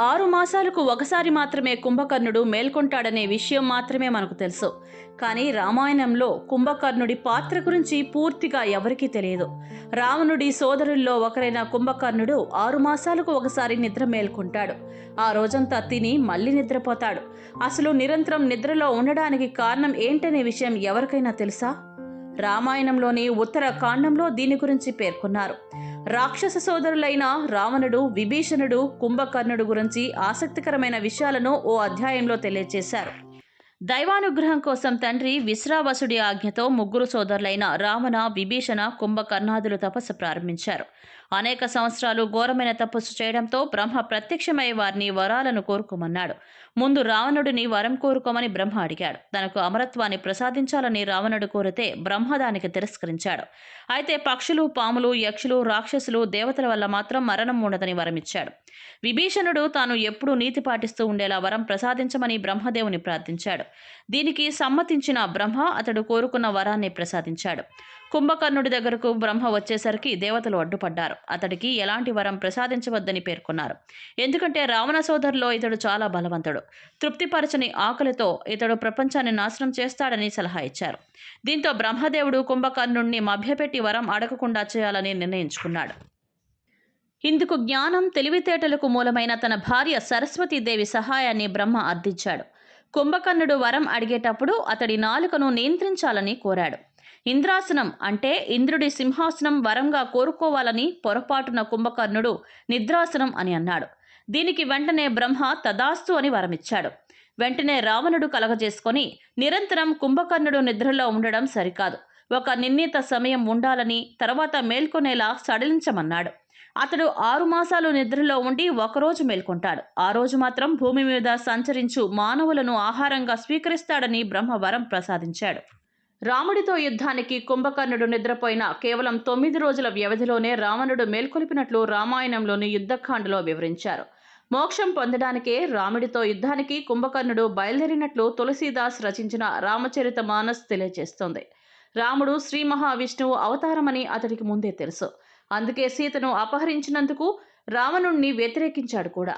ఆరు మాసాలకు ఒకసారి మాత్రమే కుంభకర్ణుడు మేల్కొంటాడనే విషయం మాత్రమే మనకు తెలుసు. కానీ రామాయణంలో కుంభకర్ణుడి పాత్ర గురించి పూర్తిగా ఎవరికీ తెలియదు. రావణుడి సోదరుల్లో ఒకరైన కుంభకర్ణుడు ఆరు మాసాలకు ఒకసారి నిద్ర మేల్కొంటాడు. ఆ రోజంతా తిని మళ్ళీ నిద్రపోతాడు. అసలు నిరంతరం నిద్రలో ఉండడానికి కారణం ఏంటనే విషయం ఎవరికైనా తెలుసా? రామాయణంలోని ఉత్తర కాండంలో దీని గురించి పేర్కొన్నారు. రాక్షస సోదరులైన రావణుడు విభీషణుడు కుంభకర్ణుడు గురించి ఆసక్తికరమైన విషయాలను ఓ అధ్యాయంలో తెలియజేశారు. దైవానుగ్రహం కోసం తండ్రి విశ్రావసుడి ఆజ్ఞతో ముగ్గురు సోదరులైన రావణ విభీషణ కుంభకర్ణాదులు తపస్సు ప్రారంభించారు. అనేక సంవత్సరాలు ఘోరమైన తపస్సు చేయడంతో బ్రహ్మ ప్రత్యక్షమై వారిని వరాలను కోరుకోమన్నాడు. ముందు రావణుడిని వరం కోరుకోమని బ్రహ్మ అడిగాడు. తనకు అమరత్వాన్ని ప్రసాదించాలని రావణుడు కోరితే బ్రహ్మ దానికి తిరస్కరించాడు. అయితే పక్షులు పాములు యక్షులు రాక్షసులు దేవతల వల్ల మాత్రం మరణం ఉండదని వరమిచ్చాడు. విభీషణుడు తాను ఎప్పుడూ నీతి పాటిస్తూ ఉండేలా వరం ప్రసాదించమని బ్రహ్మదేవుని ప్రార్థించాడు. దీనికి సమ్మతించిన బ్రహ్మ అతడు కోరుకున్న వరాన్ని ప్రసాదించాడు. కుంభకర్ణుడి దగ్గరకు బ్రహ్మ వచ్చేసరికి దేవతలు అడ్డుపడ్డారు. అతడికి ఎలాంటి వరం ప్రసాదించవద్దని పేర్కొన్నారు. ఎందుకంటే రావణ సోదరులో ఇతడు చాలా బలవంతుడు. తృప్తిపరచని ఆకలితో ఇతడు ప్రపంచాన్ని నాశనం చేస్తాడని సలహా ఇచ్చారు. దీంతో బ్రహ్మదేవుడు కుంభకర్ణుడిని మభ్యపెట్టి వరం అడగకుండా చేయాలని నిర్ణయించుకున్నాడు. ఇందుకు జ్ఞానం తెలివితేటలకు మూలమైన తన భార్య సరస్వతీదేవి సహాయాన్ని బ్రహ్మ అర్థించాడు. కుంభకర్ణుడు వరం అడిగేటప్పుడు అతడి నాలుకను నియంత్రించాలని కోరాడు. ఇంద్రాసనం అంటే ఇంద్రుడి సింహాసనం వరంగా కోరుకోవాలని పొరపాటున కుంభకర్ణుడు నిద్రాసనం అని అన్నాడు. దీనికి వెంటనే బ్రహ్మ తదాస్తు అని వరమిచ్చాడు. వెంటనే రావణుడు కలగజేసుకొని నిరంతరం కుంభకర్ణుడు నిద్రలో ఉండడం సరికాదు. ఒక నిర్ణీత సమయం ఉండాలని తర్వాత మేల్కొనేలా సడలించమన్నాడు. అతడు ఆరు మాసాలు నిద్రలో ఉండి ఒకరోజు మేల్కొంటాడు. ఆ రోజు మాత్రం భూమి మీద సంచరించు మానవులను ఆహారంగా స్వీకరిస్తాడని బ్రహ్మవరం ప్రసాదించాడు. రాముడితో యుద్ధానికి కుంభకర్ణుడు నిద్రపోయిన కేవలం తొమ్మిది రోజుల వ్యవధిలోనే రావణుడు మేల్కొలిపినట్లు రామాయణంలోని యుద్ధకాండలో వివరించారు. మోక్షం పొందడానికే రాముడితో యుద్ధానికి కుంభకర్ణుడు బయలుదేరినట్లు తులసీదాస్ రచించిన రామచరిత మానస్ తెలియజేస్తోంది. రాముడు శ్రీ మహావిష్ణువు అవతారమని అతడికి ముందే తెలుసు. అందుకే సీతను అపహరించినందుకు రావణుణ్ణి వ్యతిరేకించాడు కూడా.